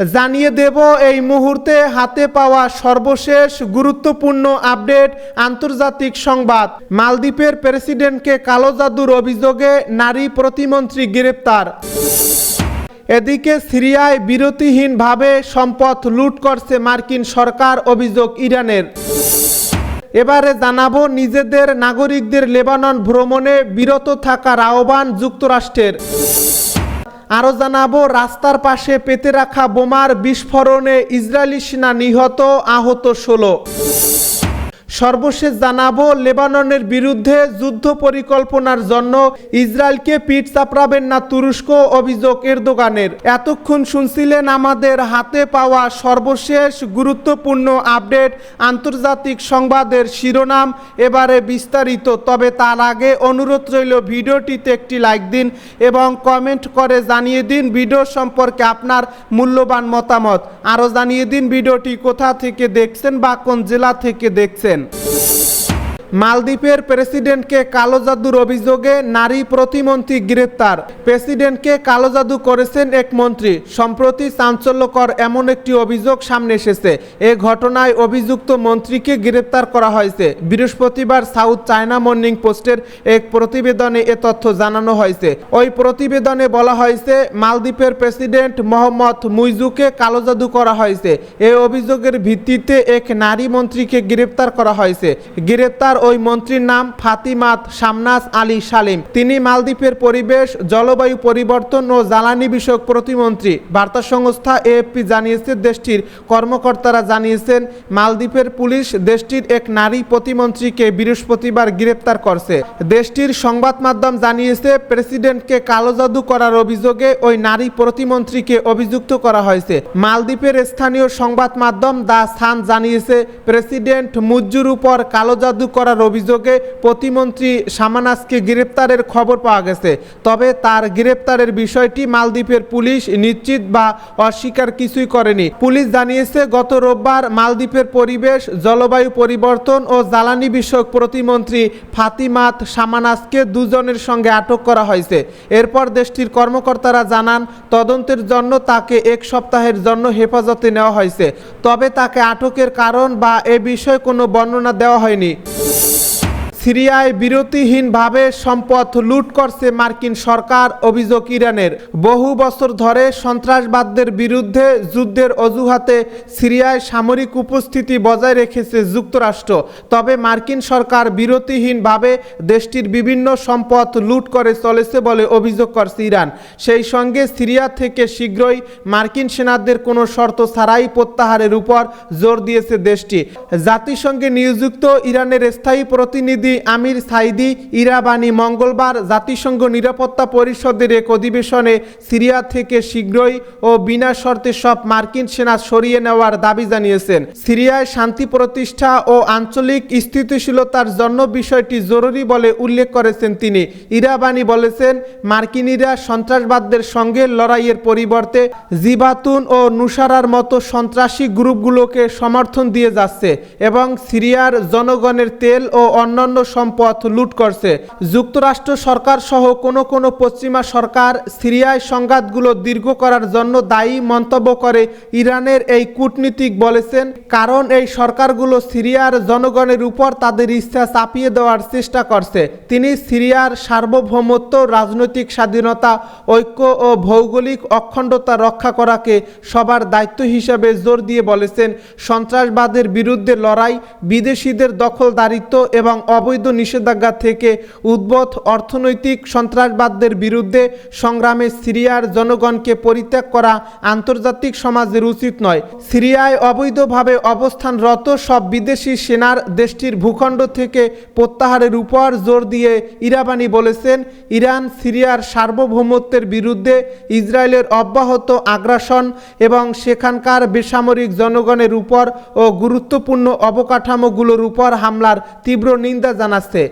জানিয়ে দেব, এই মুহূর্তে হাতে পাওয়া সর্বশেষ গুরুত্বপূর্ণ আপডেট আন্তর্জাতিক সংবাদ। মালদ্বীপের প্রেসিডেন্টকে কালো জাদুর অভিযোগে নারী প্রতিমন্ত্রী গ্রেপ্তার। এদিকে সিরিয়ায় বিরতিহীনভাবে সম্পদ লুট করছে মার্কিন সরকার অভিযোগ ইরানের। এবারে জানাব, নিজেদের নাগরিকদের লেবানন ভ্রমণে বিরত থাকার আহ্বান যুক্তরাষ্ট্রের। আরও জানাব রাস্তার পাশে পেতে রাখা বোমার বিস্ফোরণে ইসরায়েলি সেনা নিহত আহত ষোলো। সর্বশেষ জানাব, লেবাননের বিরুদ্ধে যুদ্ধ পরিকল্পনার জন্য ইসরায়েলকে পিঠ চাপড়াবেন না তুরস্ক, অভিযোগ এরদোগানের। এতক্ষণ শুনছিলেন আমাদের হাতে পাওয়া সর্বশেষ গুরুত্বপূর্ণ আপডেট, আন্তর্জাতিক সংবাদের শিরোনাম, এবারে বিস্তারিত। তবে তার আগে অনুরোধ রইল, ভিডিওটিতে একটি লাইক দিন এবং কমেন্ট করে জানিয়ে দিন ভিডিও সম্পর্কে আপনার মূল্যবান মতামত। আরও জানিয়ে দিন ভিডিওটি কোথা থেকে দেখছেন বা কোন জেলা থেকে দেখছেন। করবেন মালদ্বীপের প্রেসিডেন্টকে কালো জাদুর অভিযোগে নারী প্রতিমন্ত্রী গ্রেপ্তার। প্রেসিডেন্টকে কালো জাদু করেছেন এক মন্ত্রী। সম্প্রতি চাঞ্চল্যকর এমন একটি অভিযোগ সামনে এসেছে। এ ঘটনায় অভিযুক্ত মন্ত্রীকে গ্রেপ্তার করা হয়েছে। বৃহস্পতিবার সাউথ চায়না মর্নিং পোস্টের এক প্রতিবেদনে এ তথ্য জানানো হয়েছে। ওই প্রতিবেদনে বলা হয়েছে, মালদ্বীপের প্রেসিডেন্ট মোহাম্মদ মুইজুকে কালো জাদু করা হয়েছে। এই অভিযোগের ভিত্তিতে এক নারী মন্ত্রীকে গ্রেপ্তার করা হয়েছে। গ্রেপ্তার ওই মন্ত্রীর নাম ফাতিমাত শামনাস আলী সালিম তিনি মালদ্বীপের পরিবেশ, জলবায়ু পরিবর্তন ও জ্বালানি বিষয়ক প্রতিমন্ত্রী। বার্তা সংস্থা এএফপি জানিয়েছে, দেশটির কর্মকর্তারা জানিয়েছেন, মালদ্বীপের পুলিশ দেশটির এক নারী প্রতিমন্ত্রীকে বৃহস্পতিবার গ্রেপ্তার করছে। দেশটির সংবাদ মাধ্যম জানিয়েছে, প্রেসিডেন্টকে কালো জাদু করার অভিযোগে ওই নারী প্রতিমন্ত্রীকে অভিযুক্ত করা হয়েছে। মালদ্বীপের স্থানীয় সংবাদ মাধ্যম দা সান জানিয়েছে, প্রেসিডেন্ট মুজ্জুর উপর কালো জাদু করার অভিযোগে প্রতিমন্ত্রী সামানাসকে গ্রেপ্তারের খবর পাওয়া গেছে। তবে তার গ্রেপ্তারের বিষয়টি মালদ্বীপের পুলিশ নিশ্চিত বা অস্বীকার কিছুই করেনি। পুলিশ জানিয়েছে, গত রোববার মালদ্বীপের পরিবেশ, জলবায়ু পরিবর্তন ও জ্বালানি বিষয়ক প্রতিমন্ত্রী ফাতিমাত সামানাসকে দুজনের সঙ্গে আটক করা হয়েছে। এরপর দেশটির কর্মকর্তারা জানান, তদন্তের জন্য তাকে এক সপ্তাহের জন্য হেফাজতে নেওয়া হয়েছে। তবে তাকে আটকের কারণ বা এ বিষয়ে কোনো বর্ণনা দেওয়া হয়নি। you সিরিয়ায় বিরতিহীনভাবে সম্পদ লুট করছে মার্কিন সরকার, অভিযোগ ইরানের। বহু বছর ধরে সন্ত্রাসবাদদের বিরুদ্ধে যুদ্ধের অজুহাতে সিরিয়ায় সামরিক উপস্থিতি বজায় রেখেছে যুক্তরাষ্ট্র। তবে মার্কিন সরকার বিরতিহীনভাবে দেশটির বিভিন্ন সম্পদ লুট করে চলেছে বলে অভিযোগ করছে ইরান। সেই সঙ্গে সিরিয়া থেকে শীঘ্রই মার্কিন সেনাদের কোনো শর্ত ছাড়াই প্রত্যাহারের উপর জোর দিয়েছে দেশটি। জাতিসংঘে নিয়োজিত ইরানের স্থায়ী প্রতিনিধি আমির সাইদি ইরাবানি মঙ্গলবার জাতিসংঘ নিরাপত্তা পরিষদের এক অধিবেশনে সিরিয়া থেকে শীঘ্রই ও বিনা শর্তে সব মার্কিন সেনা সরিয়ে নেওয়ার দাবি জানিয়েছেন। সিরিয়ায় শান্তি প্রতিষ্ঠা ও আঞ্চলিক স্থিতিশীলতার জন্য বিষয়টি জরুরি বলে উল্লেখ করেছেন তিনি। ইরাবানি বলেছেন, মার্কিনিরা সন্ত্রাসবাদদের সঙ্গে লড়াইয়ের পরিবর্তে জিবাতুন ও নুসারার মতো সন্ত্রাসী গ্রুপগুলোকে সমর্থন দিয়ে যাচ্ছে এবং সিরিয়ার জনগণের তেল ও অন্যান্য সম্পদ লুট করছে। যুক্তরাষ্ট্র সরকার সহ কোনো কোনো পশ্চিমা সরকার সিরিয়ায় সংঘাতগুলো দীর্ঘ করার জন্য দায়ী মন্তব্য করে ইরানের এই কূটনীতিক বলেছেন, কারণ এই সরকারগুলো সিরিয়ার জনগণের উপর তাদের ইচ্ছা চাপিয়ে দেওয়ার চেষ্টা করছে। তিনি সিরিয়ার সার্বভৌমত্ব, রাজনৈতিক স্বাধীনতা, ঐক্য ও ভৌগোলিক অখণ্ডতা রক্ষা করাকে সবার দায়িত্ব হিসাবে জোর দিয়ে বলেছেন। সন্ত্রাসবাদের বিরুদ্ধে লড়াই, বিদেশিদের দখলদারিত্ব এবং অবৈধ নিষেধাজ্ঞা থেকে উদ্ভূত অর্থনৈতিক সন্ত্রাসবাদদের বিরুদ্ধে সংগ্রামে সিরিয়ার জনগণকে পরিত্যাগ করা আন্তর্জাতিক সমাজের উচিত নয়। সিরিয়ায় অবৈধভাবে অবস্থানরত সব বিদেশি সেনার দেশটির ভূখণ্ড থেকে প্রত্যাহারের উপর জোর দিয়ে ইরাবানি বলেছেন। ইরান সিরিয়ার সার্বভৌমত্বের বিরুদ্ধে ইসরায়েলের অব্যাহত আগ্রাসন এবং সেখানকার বেসামরিক জনগণের উপর ও গুরুত্বপূর্ণ অবকাঠামোগুলোর উপর হামলার তীব্র নিন্দা জানাচ্ছে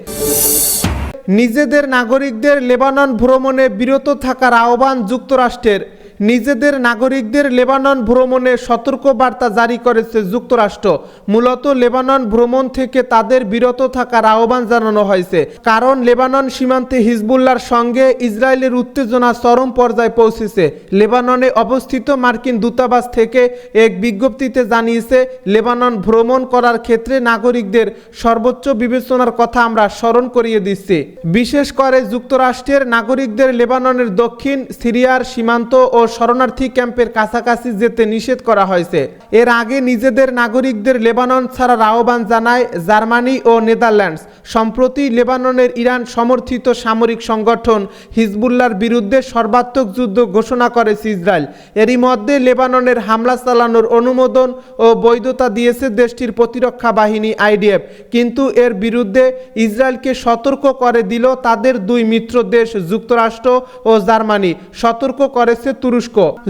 নিজেদের নাগরিকদের লেবানন ভ্রমণে বিরত থাকার আহ্বান যুক্তরাষ্ট্রের। নিজেদের নাগরিকদের লেবানন ভ্রমণে সতর্কবার্তা জারি করেছে যুক্তরাষ্ট্র। মূলত লেবানন ভ্রমণ থেকে তাদের বিরত থাকার আহ্বান জানানো হয়েছে। কারণ লেবানন সীমান্তে হিজবুল্লার সঙ্গে ইসরায়েলের উত্তেজনা চরম পর্যায়ে পৌঁছেছে। লেবাননে অবস্থিত মার্কিন দূতাবাস থেকে এক বিজ্ঞপ্তিতে জানিয়েছে, লেবানন ভ্রমণ করার ক্ষেত্রে নাগরিকদের সর্বোচ্চ বিবেচনার কথা আমরা স্মরণ করিয়ে দিচ্ছি। বিশেষ করে যুক্তরাষ্ট্রের নাগরিকদের লেবাননের দক্ষিণ সিরিয়ার সীমান্ত ও শরণার্থী ক্যাম্পের কাছাকাছি যেতে নিষেধ করা হয়েছে। এর আগে নিজেদের নাগরিকদের লেবানন ছাড়ার আহ্বান জানায় জার্মানি ও নেদারল্যান্ডস। সম্প্রতি লেবাননের ইরান সমর্থিত সামরিক সংগঠন হিজবুল্লার বিরুদ্ধে সর্বাত্মক যুদ্ধ ঘোষণা করেছে ইসরায়েল। এরই মধ্যে লেবাননের হামলা চালানোর অনুমোদন ও বৈধতা দিয়েছে দেশটির প্রতিরক্ষা বাহিনী আইডিএফ। কিন্তু এর বিরুদ্ধে ইসরায়েলকে সতর্ক করে দিল তাদের দুই মিত্র দেশ, যুক্তরাষ্ট্র ও জার্মানি। সতর্ক করেছে তুরস্ক।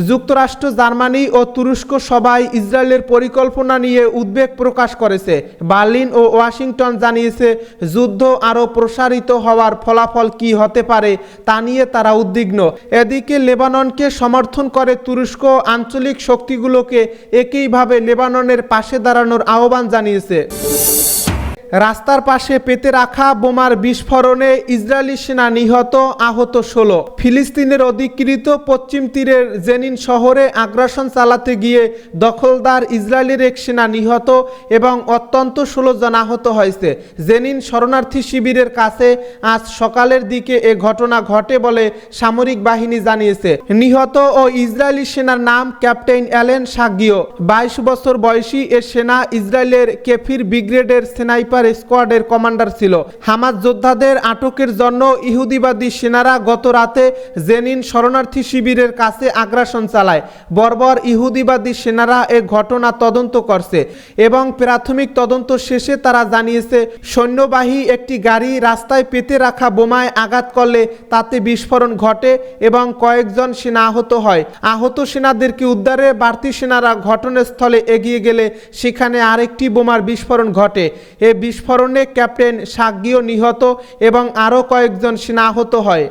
যুক্তরাষ্ট্র, জার্মানি ও তুরস্ক সবাই ইসরায়েলের পরিকল্পনা নিয়ে উদ্বেগ প্রকাশ করেছে। বার্লিন ও ওয়াশিংটন জানিয়েছে, যুদ্ধ আরও প্রসারিত হওয়ার ফলাফল কি হতে পারে তা নিয়ে তারা উদ্বিগ্ন। এদিকে লেবাননকে সমর্থন করে তুরস্ক আঞ্চলিক শক্তিগুলোকে একইভাবে লেবাননের পাশে দাঁড়ানোর আহ্বান জানিয়েছে। রাস্তার পাশে পেতে রাখা বোমার বিস্ফোরণে ইসরায়েলি সেনা নিহত, আহত ষোলো। ফিলিস্তিনের অধিকৃত পশ্চিম তীরের জেনিন শহরে আগ্রাসন চালাতে গিয়ে দখলদার ইসরায়েলের এক সেনা নিহত এবং অত্যন্ত ষোলো জন আহত হয়েছে। জেনিন শরণার্থী শিবিরের কাছে আজ সকালের দিকে এ ঘটনা ঘটে বলে সামরিক বাহিনী জানিয়েছে। নিহত ও ইসরায়েলি সেনার নাম ক্যাপ্টেন অ্যালেন সাগিও বাইশ বছর বয়সী এ সেনা ইসরায়েলের কেফির ব্রিগেডের স্নাইপার স্কোয়াডের কমান্ডার ছিল। হামাজ যোদ্ধাদের আটকের জন্য ইহুদিবাদী সেনারা গত রাতে জেনিন শরণার্থী শিবিরের কাছে আগ্রাসন চালায়। বর্বর ইহুদিবাদী সেনারা এ ঘটনা তদন্ত করছে এবং প্রাথমিক তদন্ত শেষে তারা জানিয়েছে, সৈন্যবাহী একটি গাড়ি রাস্তায় পেতে রাখা বোমায় আঘাত করলে তাতে বিস্ফোরণ ঘটে এবং কয়েকজন সেনা আহত হয়। আহত সেনাদেরকে উদ্ধারে বাড়তি সেনারা ঘটনাস্থলে এগিয়ে গেলে সেখানে আরেকটি বোমার বিস্ফোরণ ঘটে। এ বিস্ফোরণে ক্যাপ্টেন সাগ্গীয় নিহত এবং আরও কয়েকজন সেনা আহত হয়।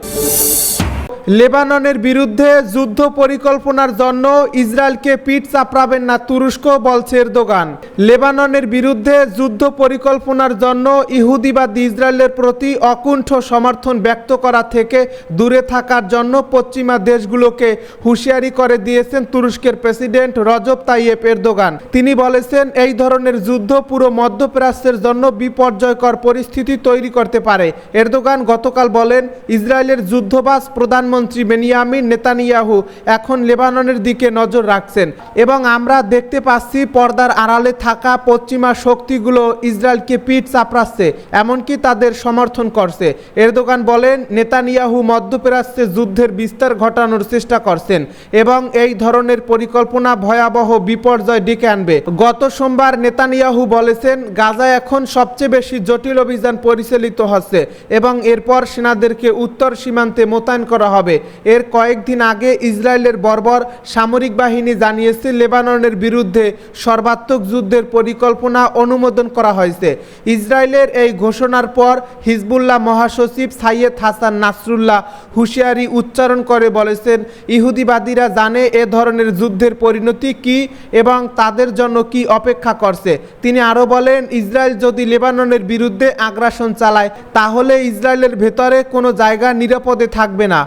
লেবাননের বিরুদ্ধে যুদ্ধ পরিকল্পনার জন্য ইসরায়েলকে পিঠ চাপড়াবেন না তুরস্ক, বলছে এরদোগান। লেবাননের বিরুদ্ধে যুদ্ধ পরিকল্পনার জন্য ইহুদিবাদ ইসরায়েলের প্রতি অকুণ্ঠ সমর্থন ব্যক্ত করা থেকে দূরে থাকার জন্য পশ্চিমা দেশগুলোকে হুঁশিয়ারি করে দিয়েছেন তুরস্কের প্রেসিডেন্ট রজব তাইয়েপ এরদোগান। তিনি বলেছেন, এই ধরনের যুদ্ধ পুরো মধ্যপ্রাচ্যের জন্য বিপর্যয়কর পরিস্থিতি তৈরি করতে পারে। এরদোগান গতকাল বলেন, ইসরায়েলের যুদ্ধবাস প্রধানমন্ত্রী বেনিয়ামিন নেতানিয়াহু এখন লেবাননের দিকে নজর রাখছেন এবং আমরা দেখতে পাচ্ছি পর্দার আড়ালে থাকা পশ্চিমা শক্তিগুলো ইসরায়েলকে পিঠ চাপড়াচ্ছে, এমনকি তাদের সমর্থন করছে। এরদোগান বলেন, নেতানিয়াহু মধ্যপ্রাচ্যে যুদ্ধের বিস্তার ঘটানোর চেষ্টা করছেন এবং এই ধরনের পরিকল্পনা ভয়াবহ বিপর্যয় ডেকে আনবে। গত সোমবার নেতানিয়াহু বলেছেন গাজা এখন সবচেয়ে বেশি জটিল অভিযান পরিচালিত হচ্ছে এবং এরপর সেনাদেরকে উত্তর সীমান্তে মোতায়েন করা হবে। এর কয়েকদিন আগে ইসরায়েলের বর্বর সামরিক বাহিনী জানিয়েছে, লেবাননের বিরুদ্ধে সর্বাত্মক যুদ্ধের পরিকল্পনা অনুমোদন করা হয়েছে। ইসরায়েলের এই ঘোষণার পর হিজবুল্লাহ মহাসচিব সাইয়েদ হাসান নাসরুল্লাহ হুঁশিয়ারি উচ্চারণ করে বলেছেন, ইহুদিবাদীরা জানে এ ধরনের যুদ্ধের পরিণতি কি এবং তাদের জন্য কি অপেক্ষা করছে। তিনি আরও বলেন, ইসরায়েল যদি লেবাননের বিরুদ্ধে আগ্রাসন চালায়, তাহলে ইসরায়েলের ভেতরে কোনো জায়গা নিরাপদে থাকবে না।